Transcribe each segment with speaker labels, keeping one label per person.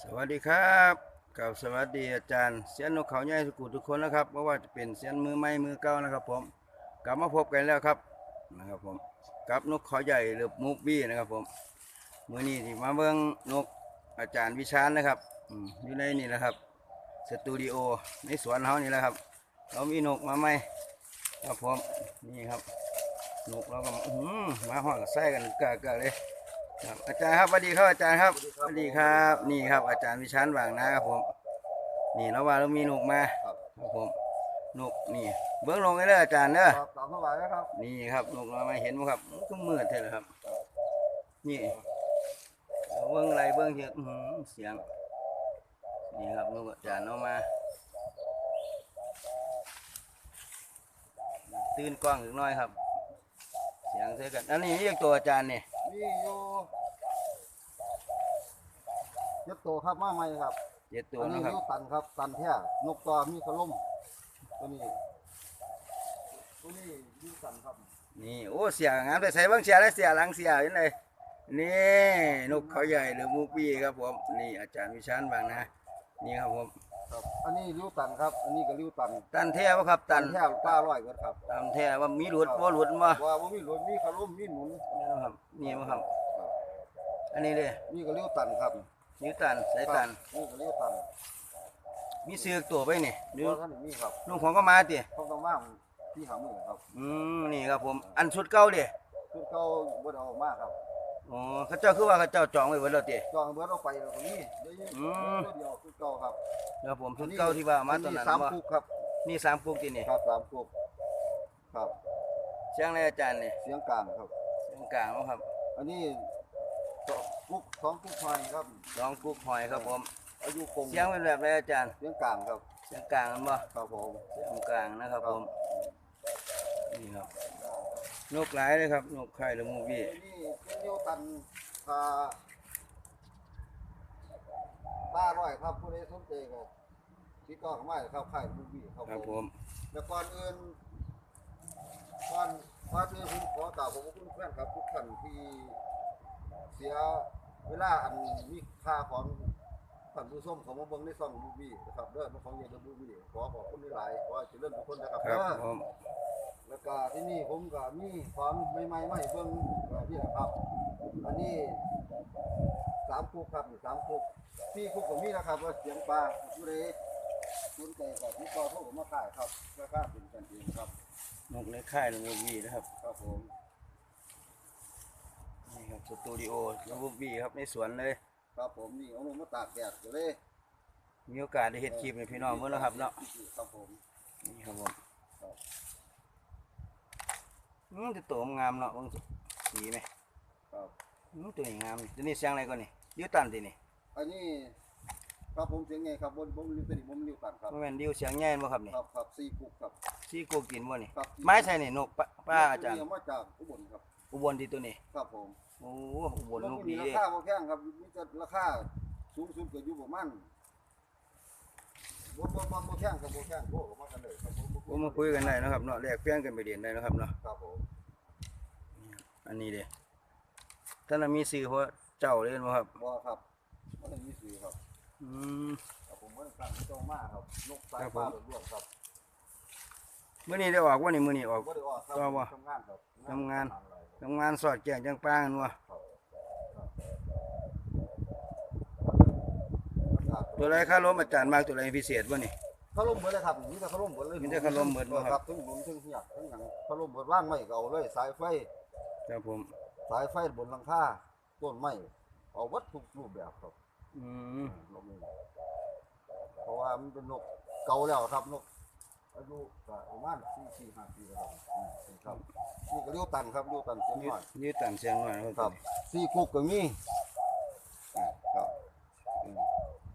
Speaker 1: สวัสดีครับกับสวัสดีอาจารย์เสียนนกเขาใหญ่สกุทุกคนนะครับไม่ว่าจะเป็นเสียนมือไม้มือเก่านะครับ ผมกลับมาพบกันแล้วครับนะครับผมกับนกเขาใหญ่หรือมุกบี้นะครับ ผมมือนี้ที่มาเบิ่งนกอาจารย์วิชาญนะครับอยู่ในนี่แหละครับสตูดิโอในสวนเขานี่แหละครับเรามีนกมาไหมครับผมนี่ครับนกเราก็มาหองกับไส้กันกลือๆเลย ครับอาจารย์ครับสวัสดีครับอาจารย์ครับสวัสดีครับ นี่ครับ อาจารย์วิชานบางนะครับผม นี่แล้วว่าเรามีนกมา
Speaker 2: ครับ
Speaker 1: ครับผมนกนี่ เบิ้งลงให้เลยอาจารย์เด้อ
Speaker 2: ครับตามสบายนะครับ
Speaker 1: นี่ครับนกเรามาเห็นไหมครับก็มืดเท่เลยครับ นี่เอาเบิ้งอะไรเบิ้งเสียงอื้อหือเสียง นี่ครับนกอาจารย์เอามา ตื่นกล้องอีกหน้อยครับ เสียงเท่กันอันนี้เรียกตัวอาจารย์นี่
Speaker 2: มีอยู่ยศโตครับมาใหม่ครับ
Speaker 1: เจ็ดตัว
Speaker 2: อันนี้
Speaker 1: นะครับ
Speaker 2: ยูตันครับ ตันแท้นกตัวมีขลุ่มตัวนี้ตัวนี้ยูตันครับ
Speaker 1: นี่โอ้เสียงามไปใส่เบ้างเสียแล้วเสียหลังเสียยังไงนี่นกเขาใหญ่หรือมูปี้ครับผมนี่อาจารย์วิชานบางนะนี่ครับผม
Speaker 2: ครับอันนี้ยูตันครับ อันนี้ก็ยูตัน
Speaker 1: ตันแท้วะครับ ตัน
Speaker 2: แท้ป้าร้อยเกิดครับ
Speaker 1: ตันแท้ว่ามีหลุดบ่หลุดมา
Speaker 2: ว่าบ่มีรถมีขลุ่มมีหนุน
Speaker 1: นี่นะครับนี่มั้งครับ อันนี้เลย
Speaker 2: นี่ก็ยูตันครับ
Speaker 1: นิ้วตันสายตัน
Speaker 2: นี่ก็ยูตัน
Speaker 1: มีเสือกตัวไปนี่นิ้ว
Speaker 2: ว่าท่านมีครับ
Speaker 1: ลุงของก็มาติ
Speaker 2: เขาต้องมาที่หามือครับ
Speaker 1: อืมนี่ครับผม อันชุดเก่าเดิ
Speaker 2: ชุดเก่าบ่ได้เอาออกมาครับ
Speaker 1: อ๋อเขาเจ้าคือว่าเขาเจ้าจองไว้เบิดแล้วติ
Speaker 2: จองเบิดเอาไปแล้วก็มีเดี๋ยวนี้
Speaker 1: อืม
Speaker 2: เดียวชุดเก่าครับ
Speaker 1: ครับผมชุดเก่าที่ว่ามาตอนนั้น
Speaker 2: สาม
Speaker 1: บ่
Speaker 2: คุกครับ
Speaker 1: นี่สามปุกตินี่
Speaker 2: ครับสามคุกครับ
Speaker 1: เสียงอะไรอาจารย์นี่
Speaker 2: เสียงกลางครับ
Speaker 1: เสียงกลางบ่ครับ
Speaker 2: อันนี้สองคุกสองคุกไฟครับ
Speaker 1: สองกุ๊กหอยครับผม
Speaker 2: อายุคง
Speaker 1: เสียงเป็นแบบไรอาจารย์
Speaker 2: เสียงกลางครับ
Speaker 1: เสียงกลางมันบ่
Speaker 2: ครับผม
Speaker 1: เสียงกลางนะครับผม นี่ครับ นกหลายเลยครับนกไข่ละมูวี่
Speaker 2: อันนี้เป็นยูตันพาป้าร้อยครับผู้ใดสนใจก็ที่ก็เข้ามาครับค่ายมูวี่ครับ
Speaker 1: ครับ
Speaker 2: ผ
Speaker 1: ผม ม
Speaker 2: แล้วก่อนอื่นก่อนก่อนอื่นผมขอกล่าวขอบพระคุณเพื่อนครับทุกท่านที่เสียเวลาอันมีค่าของท่านผู้ชมของมาเบิ่งในซ่องมูวี่นะครับเด้อมาของเยอะมูวี่ขอขอบคุณหลายๆขอให้เจริญทุกคนนะครับ
Speaker 1: ค
Speaker 2: เด้
Speaker 1: รับ
Speaker 2: อ
Speaker 1: ผม
Speaker 2: แล้ว ก็ที่นี่ผมก็มีของใหม่ๆมาให้เบิ่งแบบนี้แหละครับ อันนี้สามคุกครับนี่สามคุกสี่คุกก็มีนะครับว่าเสียงปลาผู้ใดสนใจก็ติดต่อโทรมาขายครับราคาเป็นกันเองครับ
Speaker 1: นกในไข่ละมูวี่นะครับ
Speaker 2: ครับผม
Speaker 1: นี่ครับสตูดิโอละมูวี่ครับในสวนเลย
Speaker 2: ครับผมนี่เอาลงมาตากแดดก็เลย
Speaker 1: มีโอกาสได้เฮ็ดคลิปให้พี่น้องเมื่อแล้วครับเนาะ
Speaker 2: ครับผม
Speaker 1: นี่ครับผม
Speaker 2: ครับ
Speaker 1: อืมตัวโตมันงามเนาะเบิ่งสีไหม
Speaker 2: ครับ
Speaker 1: อืมตัวนี้งามตัวนี้เสียงอะไรก่อนนี่ดิวตันตินี่
Speaker 2: อันนี้ครับผมเสียงไงครับบนผมริวเป็นผมริวตันครับ
Speaker 1: บ่แม่นดิวเสียงใหญ่บ่ครับนี่
Speaker 2: ครับครับสี่คุกครับ
Speaker 1: สีกูกินบ่นี่
Speaker 2: ครับ
Speaker 1: ไม้ใช่นี่นกปะป้าอาจารย์
Speaker 2: นี่เมาจากอุบลครับ
Speaker 1: อุบลที่ตัวนี้
Speaker 2: ครับผม
Speaker 1: โอ้อุบล
Speaker 2: แล้ว
Speaker 1: นก
Speaker 2: มี
Speaker 1: ดี
Speaker 2: รา
Speaker 1: เด้
Speaker 2: คาบ่แพงครับมีแต่ราคาสูงสุดก็อยู่ประมาณ บ่บ่บ่บ่แพงครับบ่แพงโทรเข้ามากันเลยครับผม
Speaker 1: ผมมาคุยกันได้นะครับเนาะแลกเปลี่ยนกันไปเรียนได้นะครับเนาะ
Speaker 2: ครับผม
Speaker 1: อันนี้เด้ท่านนะมีสื่อเพราะเจ้าเลยบ่ครับ
Speaker 2: บ่ครับบ่ได้มีสีครับ
Speaker 1: อืม
Speaker 2: ครับผมบ่ได้สั่งเจ้ามาครับนกสายฟ้าหลวนๆครับ
Speaker 1: มื้อนี้ได้ออกว่านี่มื้อนี้ออก
Speaker 2: บ่ได้ออกครับทำงานครับ
Speaker 1: ทำงาน ทำงานสอดแจงจังปางกันวะ
Speaker 2: ครับ
Speaker 1: ตัวไรค่าล้มอาจารย์มากตัวไรพิเศษบ่นี่
Speaker 2: ขลุ่มเบิดเลยครับมีแต่ขลุ่มเบิดเลย
Speaker 1: มีแต่ขลุ่มเบิดบ่ครับ
Speaker 2: ทั้งหนุนทั้งเหียกทั้งหยังขลุ่มเบิดว่างไว้ก็เอาเลยสายไฟ
Speaker 1: ครับผม
Speaker 2: สายไฟบนหลังคาต้นไม้เอาวัดทุกรูปแบบครับ
Speaker 1: อืม
Speaker 2: นกนี่เพราะว่ามันเป็นนกเก่าแล้วครับนกอายุก็ประมาณสี่สี่ห้าปีแล้วครับอืมครับนี่ก็เลี้ยวตันครับเลี้ยวตันเสียง
Speaker 1: ยื
Speaker 2: ห
Speaker 1: ด
Speaker 2: น่อย
Speaker 1: ยืดตันเสียงหน่อยนะค
Speaker 2: ค
Speaker 1: รั
Speaker 2: รั
Speaker 1: บบ
Speaker 2: สี่คุกก็มีอ่าครับอืม
Speaker 1: อืม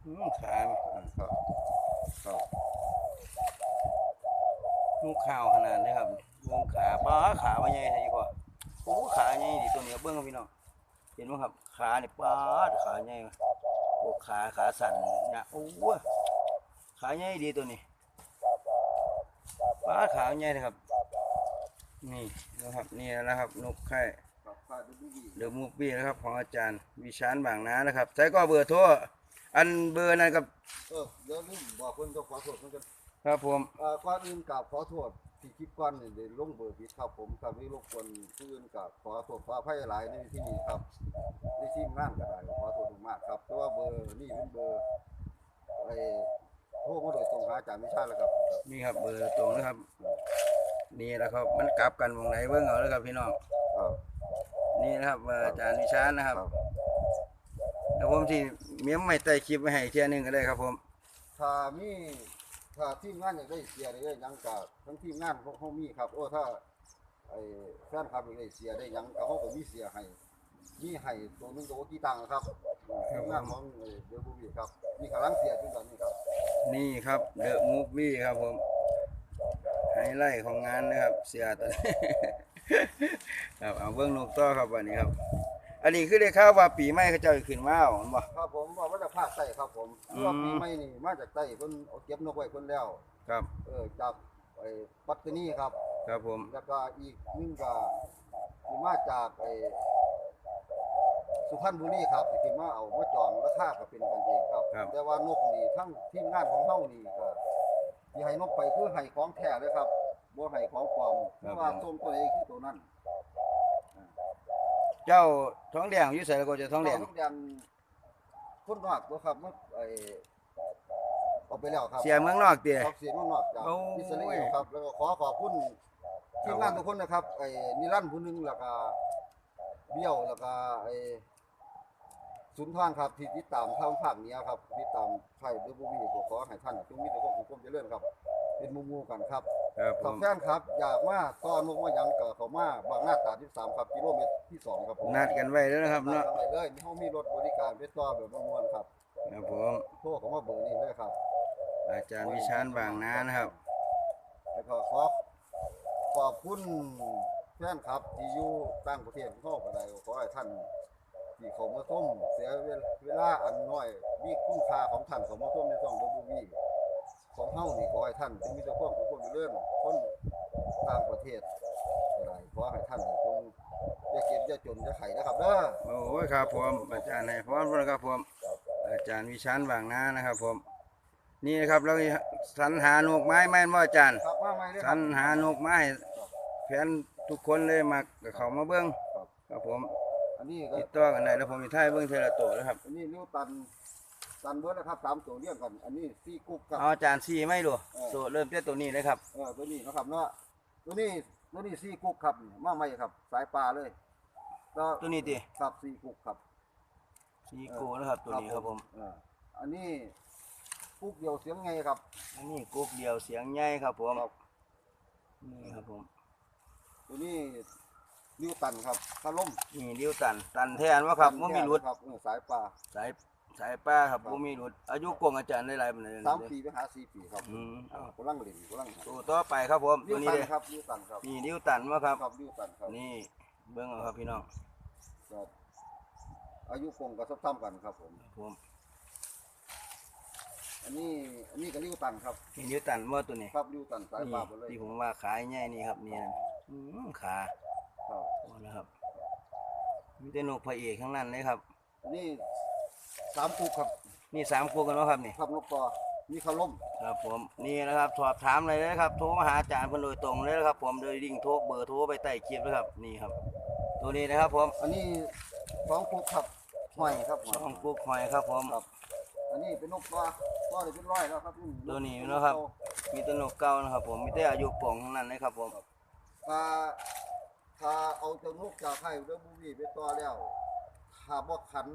Speaker 1: ขา
Speaker 2: อ่าครับครับ
Speaker 1: ลูกข่าวขนาดนี้ครับวงขาป้าขาว่าใหญ่ใช่ป่ะโอ้ขาใหญ่ดิตัวนี้เบิ่งครับพี่น้องเห็นไหมครับขาเนี่ยป้าขาใหญ่โอ้ขาขาสั่นนี่ยโอ้ขาใหญ่ดีตัวนี้ป้าขาใหญ่ครับ นี่นะครับนี่นะครับนกไข่
Speaker 2: ครดูดี
Speaker 1: เดอะมูฟวี่นะครับของอาจารย์วิชานบางนานะครับใช้ก็เบอร์โทร อันเบอร์นั้นกับ
Speaker 2: เออเดี๋ยวลืมบอกเพิ่นก็ขอโทษเพิ่นกัน
Speaker 1: ครับผม
Speaker 2: เอ่อก่อนอื่นกราบขอโทษที่คลิปก่อนนี่ได้ลงเบอร์ผิดครับผมครับนี่รบกวนผู้อื่นกราบขอโทษขออภัยหลายในที่นี้ครับในทีมงานก็ได้ขอโทษมากๆครับเพราะว่าเบอร์นี่เป็นเบอร์ไอ้โทรมาโดยตรงหาอาจารย์วิชาแล้วครับ
Speaker 1: นี่ครับเบอร์ตรงนะครับ นี่แหละครับ มันกลับกันวงไหนเบิ่งเอาแล้วครับพี่น้อง
Speaker 2: ครับ
Speaker 1: นี่นะครับเบอร์อาจารย์วิชาญนะครับ
Speaker 2: ครับ
Speaker 1: แล้วผมที่เมียมไม่ใต้คลิปไว้ให้อีกเที่ยหนึงก็ได้ครับผม
Speaker 2: ถ้ามีถ้าทีมงานอยากได้เสียได้หยังก็ทั้งทีมงานพวกเฮามีครับ โอ้ถ้าไอ้แฟนคลับอยากได้เสียได้หยังก็เฮาก็มีเสียให้มีให้ตัวหนึงตัวกี่ตังค์ครับทีมงานของเอ่อเดบูบีครับมีกำลังเสียจุดนี้ครับ
Speaker 1: นี่ครับเดอะมูฟวี่ครับผมไฮไลท์ของงานนะครับเสียตัวนี้ ครับเอาเบิ่งนกต่อครับวันนี้ครับ อันนี้คือได้ข่าวว่าปีใหม่เขาเจ้าสิขึ้นมาเอาเห็นบ่
Speaker 2: ครับผมว่ามาจากภาคใต้ครับผม
Speaker 1: อืม
Speaker 2: ว่าปีใหม่นี่มาจากใต้เพิ่นเอาเก็บนกไว้เพิ่นแล้ว
Speaker 1: ครับ
Speaker 2: เออจากไอ้ปัตตานีครับ
Speaker 1: ครับผม
Speaker 2: แล้วก็อีกหนึงก็สิมาจากไอ้สุพรรณบุรีครับสิขึ้นมาเอามาจองราคาก็เป็นกันเองครับ
Speaker 1: ครับ
Speaker 2: แต่ว่านกนี่ทั้งทีมงานของเฮานี่ก็ที่ให้นกไปคือให้ของแท้เลยครับบ่ให้ของปลอมเพราะว่าส่งตัวเองคือตัวนั้น
Speaker 1: เจ้าท้องแดงอยู่ไสแล้วก็จะท้องแดง
Speaker 2: ทุกอย่างคนนอกบ่ครับมันไอ้เอาไปแล้วครับ
Speaker 1: เสียเมืองนอกเตี้ย
Speaker 2: ขอบเสียงนอกจาก
Speaker 1: โอ้ย
Speaker 2: อิสราเอลครับแล้วก็ขอขอบคุณทีมงานทุกคนนะครับไอ้นิรันดร์ผู้หนึงแล้วก็เบี้ยวแล้วก็ไอ้สุนทรครับที่ติดตามทางภาคเหนี้ครับติดตามไทยเดบุบีก็ขอให้ท่านจงมีแต่ความสุขความเจริญครับ เป็นหมู่หมู่กันครับ
Speaker 1: ครับผ
Speaker 2: ถ้ามแฟนครับ อยากมาต้อนนกมาหยังก็เข้ามาบางหน้าตรา13ครับกิโลเมตรที่สองครับผม
Speaker 1: นัดกันไว้แล้วนะครับ
Speaker 2: นัด
Speaker 1: เนาะ
Speaker 2: กันไว้เลยเฮามีรถบริการไปต่อแบบม่วนๆครับ
Speaker 1: ครับผม
Speaker 2: โทรเข้ามาเบอร์นี้เลยครับ
Speaker 1: อาจารย์วิชาญบางนานะครับ
Speaker 2: แล้วก็ขอขอบคุณแฟนครับที่อยู่ต่างประเทศเข้าก็ได้ขอให้ท่านที่เขามาส้มเสียเวลาอันน้อยมีคุณค่าของท่านเขามาส้มในช่องดูวี ของเฮานี่ขอให้ท่านจงมีแต่ความสุขความเจริญคนต่างประเทศก็ได้ขอให้ท่านจงอย่าเก็บอย่าจนอย่าไข่นะครับเด้อ
Speaker 1: โอ้ยครับผมอาจารย์ให้พรพระครับผมอาจารย์วิชาญบางนานะครับผมนี่นะครับเราสรรหานกไม้แม่นว่าอาจารย์
Speaker 2: ครับมาใหม่เลย
Speaker 1: ส
Speaker 2: ค
Speaker 1: ร
Speaker 2: รับ
Speaker 1: รหานกไม้แฟนทุกคนเลยมากับเขามาเบิ้ง
Speaker 2: ครับ
Speaker 1: ครับผม
Speaker 2: อันนี้ก็
Speaker 1: ติดต่อกันได้แล้วผมมีท่ายเบิ้งเทละตัวนะครับ
Speaker 2: อันนี้นิ้วตัน ตันเบิร์ดนะครับสามตัวเรียงกัน อันนี้ซี่กุ๊กครับ
Speaker 1: เอาอาจารย์ซี่ไม่ดู
Speaker 2: เออ
Speaker 1: ตัวเริ่มที่ตัวนี้เลยครับ
Speaker 2: เออตัวนี้นะครับเนาะตัวนี้ตัวนี้ซี่กุ๊กครับมาใหม่ครับ สายปลาเลยก็
Speaker 1: ตัวนี้ดิ
Speaker 2: ครับซี่กุ๊กครับ
Speaker 1: ซีโกนะครับตัวนี้ครับผม
Speaker 2: เอออันนี้กุ๊กเดียวเสียงไงครับ
Speaker 1: อันนี้กุ๊กเดียวเสียงใหญ่ครับผม
Speaker 2: ครับ
Speaker 1: นี่ครับผม
Speaker 2: ตัวนี้นิ้วตันครับคาล่ม
Speaker 1: นี่เดียวตันตันแทนว่าครับว่ามีรุด
Speaker 2: ครับเออสายปลา
Speaker 1: สาย สายป้าครับ
Speaker 2: ครับ
Speaker 1: ว่ามีรุด อายุกงอาจารย์ได้หลายปานใด
Speaker 2: สามปีไปหาสี่ปีครับ
Speaker 1: อืม
Speaker 2: อ่ากำลังเล่นกำลัง
Speaker 1: ตัวต่อไปครับผม
Speaker 2: นิ้
Speaker 1: ตัว
Speaker 2: ว
Speaker 1: นี้
Speaker 2: ตัน
Speaker 1: เลย
Speaker 2: ครับนิ้วตันครับ
Speaker 1: นี่ดิ้วตันวะครับ
Speaker 2: ครับนิ้วตันครับ
Speaker 1: นี่เบิ้งเอาครับพี่น้อง
Speaker 2: ก็อายุคงก็ซ้ำๆกันครับผม
Speaker 1: ผม
Speaker 2: อันนี้อันนี้ก็ริ้วตันครับ
Speaker 1: นี่ดิ้วตันว่าตัวนี้
Speaker 2: ครับริ้วตันสาย
Speaker 1: นี่
Speaker 2: ปลาไปเลย
Speaker 1: ที่ผมว่าขายใหญ่นี่ครับนี่นะอืมขา
Speaker 2: ครับ
Speaker 1: โอ้นะครับมีแต่นกพระเอกทั้งนั้นเลยครับ
Speaker 2: อันนี้ สามกุกครับ
Speaker 1: นี่สามคู่กันวะครับนี่
Speaker 2: ครับนกต่อมีขล่ม
Speaker 1: ครับผมนี่นะครับสอบถามเลยนะครับ โทรมาหาอาจารย์เพิ่นโดยตรงเลยนะครับผมโดยดิ่งโทรเบอร์โทรไปใต้คลิปนะครับนี่ครับ ตัวนี้นะครับผม
Speaker 2: อันนี้สองกุกครับห้อยครับห้อย
Speaker 1: ช่องกุ๊กหอยครับผม
Speaker 2: ครับ อันนี้เป็นนกต่อต่อได้เป็นร้อยแล้วครับ
Speaker 1: ตัวนี้นะครับ มีแตัวนกเก่านะครับผมมีแต่อายุป่องทั้งนั้นเลยครับผม
Speaker 2: ถ้าถ้าเอาเจ้านกจากไข่เรื่องบูวีไปต่อแล้วถ้าบ่ขัน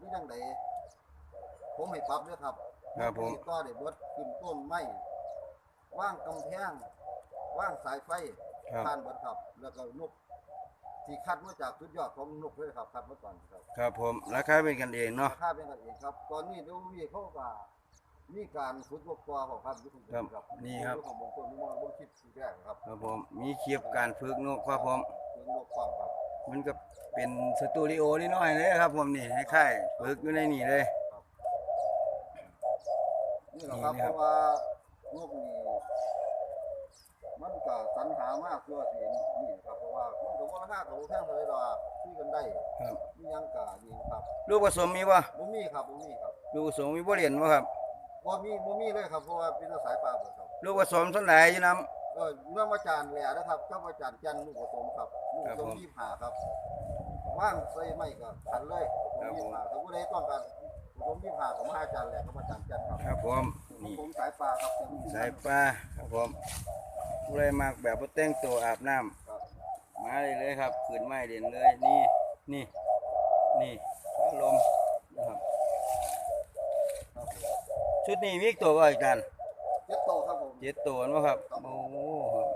Speaker 2: นี่จังได ผมให้ปรับเด้อครับ
Speaker 1: ครับผม
Speaker 2: ต่อได้เบิดขึ้นต้นไม้ว่างกำแพงว่างสายไฟ
Speaker 1: ครับ
Speaker 2: ผ่านเบิดครับ แล้วก็นกที่คัดมาจากสุดยอดของนกเลยครับคัดมาก่อนครับ
Speaker 1: ครับผมราคาเป็นกันเองเนาะ
Speaker 2: ราคาเป็นกันเองครับ ตอนนี้ดูวีเขาว่ามีการฝึกนกตัวของครับอยู่ทุก
Speaker 1: ครับ
Speaker 2: ครับ
Speaker 1: นี่ครับ
Speaker 2: ของบางคนนี่มองบางคลิปสีแรกครับ
Speaker 1: ครับผมมีคลิปการฝึกนกครับผม
Speaker 2: ฝึกนกความครับ
Speaker 1: มันก็เป็นสตูดิโอนิดหน่อยเลยครับผมนี่ให้ค่ายๆฝึกอยู่ในนี่เลย
Speaker 2: นี่แหละครับ
Speaker 1: นี่
Speaker 2: เพ
Speaker 1: นะครับ
Speaker 2: ราะว่านกนี่มันก็สรรหามากเพื่อสินี่ครับเพราะว่ามันก็บ่ราคาก็บ่แพงเท่าไหร่ดอกคุยกันได้
Speaker 1: ครับ
Speaker 2: มีหยังก็นี่ครับ
Speaker 1: ลูกผสมมีบ่
Speaker 2: บ่มีครับบ่มีครับ
Speaker 1: ลูกผสมมีบ่เหรียญบ่ครับ
Speaker 2: บ่มีบ่มีเลยครับเพราะว่าเป็นสายปลาเบิดครับ
Speaker 1: ลูกผสมส่วนหลายอยู่นํ
Speaker 2: เออเมื่อมาจานแหล่นะครับกับอาจารย์จันทร์ลูกผสมครับลูกผ
Speaker 1: ครับ
Speaker 2: ส
Speaker 1: ผมม
Speaker 2: ยี่ห้าครับว่างใส่ไม้ก็ขันเลยผ
Speaker 1: ครับ
Speaker 2: สม
Speaker 1: ผม
Speaker 2: ยี่ห้าถ้าผู้ใดต้องการ ผสมยี่ห้าก็มาหาอาจารย์แหล่กับอาจารย์จันทร์ครับ
Speaker 1: ครับผมนี่
Speaker 2: ผมสายปลาครับ
Speaker 1: สายปลาครับผมผู้ใดมักแบบบ่แต่งตัวอาบน้ำ
Speaker 2: ครับ
Speaker 1: มาเลยเลยครับขืนไม้เด่นเลยนี่นี่นี่พัดลมนะครับ
Speaker 2: ครับผม
Speaker 1: ชุดนี้มีอีกตัวก็อาจารย์
Speaker 2: เจ็ดโตครับผม
Speaker 1: เจ็ดตัวเนาะครับโอ้โหครับ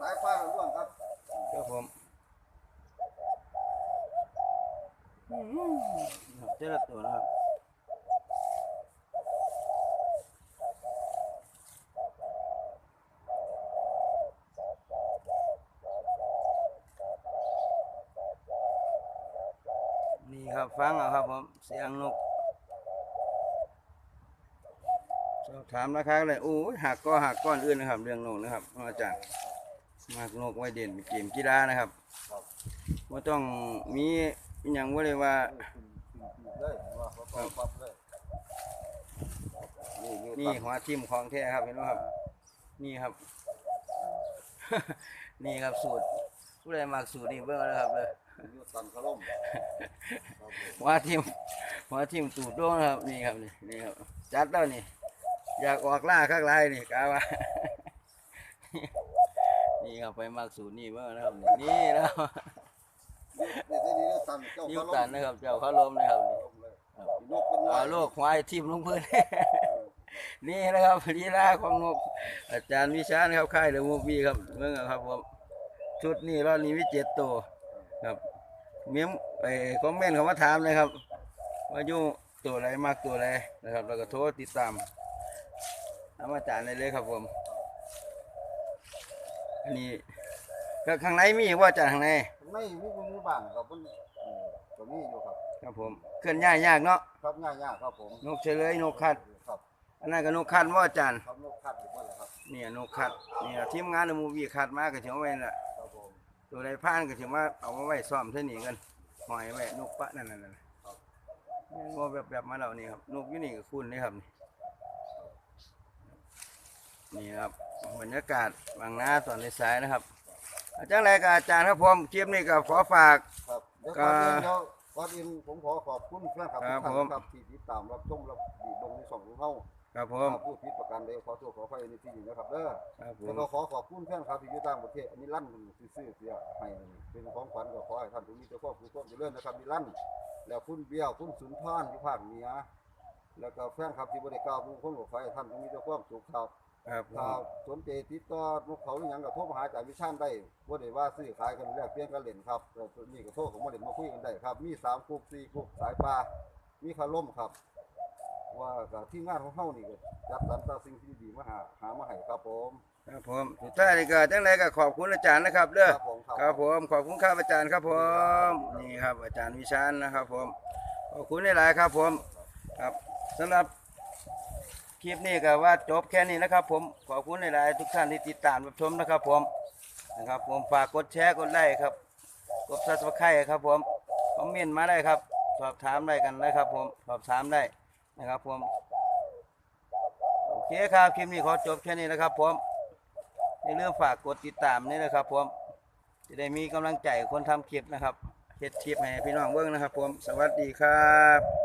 Speaker 2: สายปลาล้วนๆครับ
Speaker 1: ครับผมอื มครับเจ็ดตัวนะครับนี่ครับฟังเอาครับผมเสียงนกสอบถามราคาเลยโอ้ยหักก็หักก้อนอื่นนะครับ เรื่องนกนะครับอาจารย์มากนกไว้เด่นเกมกีฬานะครับ
Speaker 2: ครับ
Speaker 1: ว่าต้องมีอหย่างว่าเลยว่า
Speaker 2: ปรับเลยนี่
Speaker 1: นี่หัวทิมของแท้ครับเห็นไหมครับ นี่ครับ นี่ครับสูตร ผู้ใดมากสูตรนี่เบิ่งเอาเลยครับเลย
Speaker 2: อยู่ตันขล่มครับผม
Speaker 1: หัวทิมหัวทิมตูดโดงนะครับ นี่ครับนี่นี่ครับ จัดแล้วนี่ อยากออกล่าข้างไรนี่กาว่า นี่ครับไปมากสูตรนี่เบิ่งเอานะครับ นี่นี่นะครับ
Speaker 2: นี่ที่นี่ตันเจ้า
Speaker 1: ยิ้
Speaker 2: ข
Speaker 1: ม
Speaker 2: ล่ม
Speaker 1: ตันนะครับ เจ้าเขาลมนะครับนี่
Speaker 2: ลมเลยนก เป็นน้อ
Speaker 1: เอา
Speaker 2: ย
Speaker 1: โลกควายทิมลงพื้น นี่นะครับลีลาของนก อาจารย์วิชานะครับค่ายเดอะมูฟวี่ครับเมื่อครับผมชุดนี้รอบนี้วิเจ็ดตัวครับเมียมไปคอมเมนต์เขามาถามเลยครับว่าอยู่ตัวอะไรมากตัวอะไรนะครับ แล้วก็โทรติดตามถามอาจารย์ได้เลยครับผม อันนี้ก็ข้างในมีว่าอาจารย์ข้างใน
Speaker 2: ไม่มีบุญมีบ้านครับมันเออก็มีอยู่ครับ
Speaker 1: ครับผม เคลื่อนย้ายยากเนาะ
Speaker 2: ครับง่ายๆครับผม
Speaker 1: นกเฉลยนกคัด
Speaker 2: ครับ
Speaker 1: อันนั้นก็นกคัดว่าอาจารย์
Speaker 2: ครับนกคัดอยู่บ่เลยครับ
Speaker 1: เนี่ยนกคัดเนี่ยทีมงานในมูวี่คัดมาก็ถือว่าไว้น่ะ
Speaker 2: ครับผม
Speaker 1: ตัวใดผ่านก็ถือว่าเอามาไว้ซ่อมเท่านี้กันหอยไว้นกปะนั่นนั่นนั่นว่าแบบแบบมาเรานี่ครับนกอยู่นี่ก็คุณนี่ครับนี่นี่ครับบรรยากาศบางนาตอนในสายนะครับ อาจารย์รายการอาจารย์ครับผมคลิปนี้ก็ขอฝาก
Speaker 2: ครับเดี๋ยว
Speaker 1: ก็
Speaker 2: ก่อนอื่นเดี๋ยวก่อนอื่นผมขอขอบคุณแฟนคลับ
Speaker 1: ครั
Speaker 2: ทุ
Speaker 1: บ
Speaker 2: กท่าน
Speaker 1: ผม
Speaker 2: ครับ ที่ติดตามรับชมรับดีลงในช่องของเฮา
Speaker 1: ครับผม
Speaker 2: ถ้าพูดผิดประการใดขอโทษขออภัยในที่นี้นะครับเด้อ
Speaker 1: ครับผ
Speaker 2: แล้ว
Speaker 1: ม
Speaker 2: ก็ขอขอบคุณแฟนคลับที่อยู่ต่างประเทศอันนี้ลั่นซื้อๆเสียให้เป็นของขวัญก็ขอให้ท่านทุกมีเจ้าพ่อผู้ควบเจริญนะครับมีลั่นแล้วคุณเบี้ยวคุณสุนทรอยู่ภาคเหนือแล้วก็แฟนคลับที่บริการผู้คนก็ขอให้ท่านทุกมีเจ้าพ่อสุขครับ
Speaker 1: ครับผ
Speaker 2: ถ้ามสนใจติดต่อนกเขาหรือหยังก็โทรมาหาอาจารย์วิชาญได้บ่ได้ว่าซื้อขายกันแลกเปลี่ยนกันเล่นครับแต่ส่วนนี้ก็โทรของมาเล่นมาคุยกันได้ครับ มี3กุ๊ก4กุ๊กสายปลามีคาล่มครับ ว่ากับที่งานของเฮานี่ก็จัดสรรแต่สิ่งที่ดีมาหาหามาให้ครับผม
Speaker 1: ครับผมสุดท้ายนี่ก็จังไรก็ขอบคุณอาจารย์นะครับเด้อ
Speaker 2: ครับผมครับ
Speaker 1: ครับผมขอบคุณครับอาจารย์ครับผมนี่ครับอาจารย์วิชาญนะครับผมขอบคุณหลายๆครับผมครับสำหรับ คลิปนี้ก็ว่าจบแค่นี้นะครับ ผมขอบคุณหลายๆทุกท่านที่ติดตามรับชมนะครับ ผมนะครับผมฝากกดแชร์กดไลค์ครับกดซับสไครต์ครับผมคอมเมนต์มาได้ครับ สอบถามได้กันนะครับ ผมสอบถามได้นะครับผมโอเคครับคลิปนี้ขอจบแค่นี้นะครับ ผมอย่าลืมฝากกดติดตามนี่นะครับ ผมจะได้มีกำลังใจคนทำคลิปนะครับเฮ็ดคลิปให้พี่น้องเบิ่งนะครับ ผมสวัสดีครับ